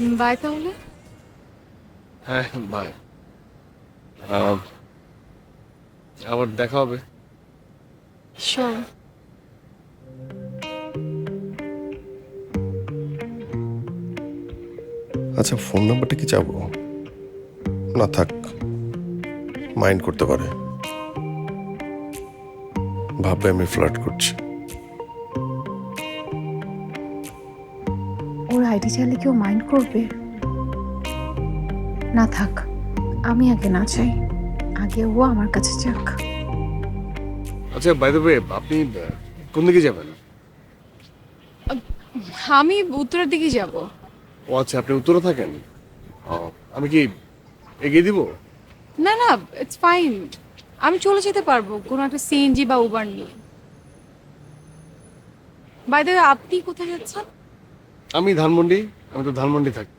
By তাহলে হ্যাঁ by আবার দেখা হবে। আচ্ছা ফোন নাম্বারটা কি চাবো? না থাক। মাইন্ড করতে পারে। ভাববে আমি ফ্লার্ট করছি। আইডি চাইলে কেউ মাইন্ড করবে? না থাক আমি আগে না চাই। আগে ও আমার কাছে যাক। আচ্ছা বাই দ্য ওয়ে আপনি কোন দিকে যাবেন? আমি উত্তরের দিকে যাব। ও আচ্ছা আপনি উত্তরে থাকেন? ও, আমি কি এগিয়ে দিব? না না ইটস ফাইন আমি চলে যেতে পারব কোনো একটা সিএনজি বা উবার নিয়ে। বাই দ্য আপনি কোথায় যাচ্ছেন? আমি ধানমন্ডি আমি তো ধানমন্ডি থাকি।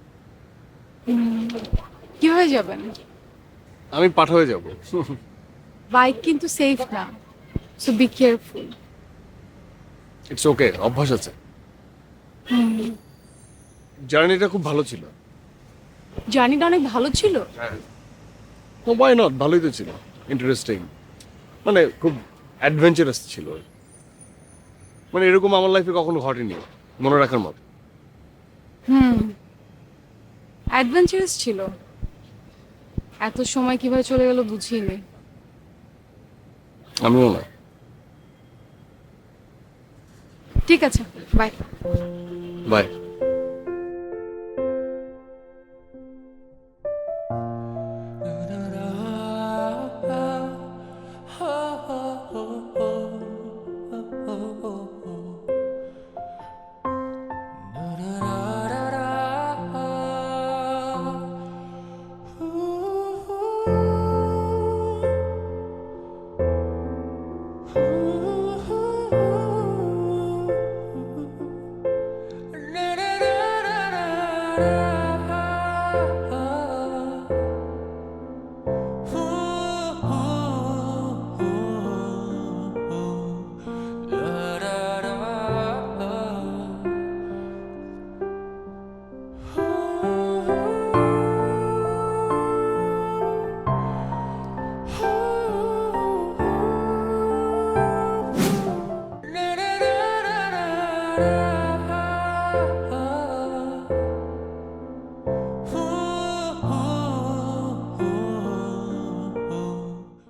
কীভাবে যাবেন? আমি পাঠা হয়ে যাব। বাইক কিন্তু সেফ না so be careful it's okay অভ্যাস আছে। জার্নিটা খুব ভালো ছিল। জার্নিটা অনেক ভালো ছিল? হ্যাঁ। ওয়াই নট ভালোই তো ছিল। ইন্টারেস্টিং মানে খুব অ্যাডভেঞ্চারাস ছিল। মানে এরকম আমার লাইফে কখনো ঘটেনি মনে রাখার মতো। হুম। অ্যাডভেঞ্চারাস ছিল। এত সময় কীভাবে চলে গেল বুঝিনি আমিও না। ঠিক আছে bye bye da da da da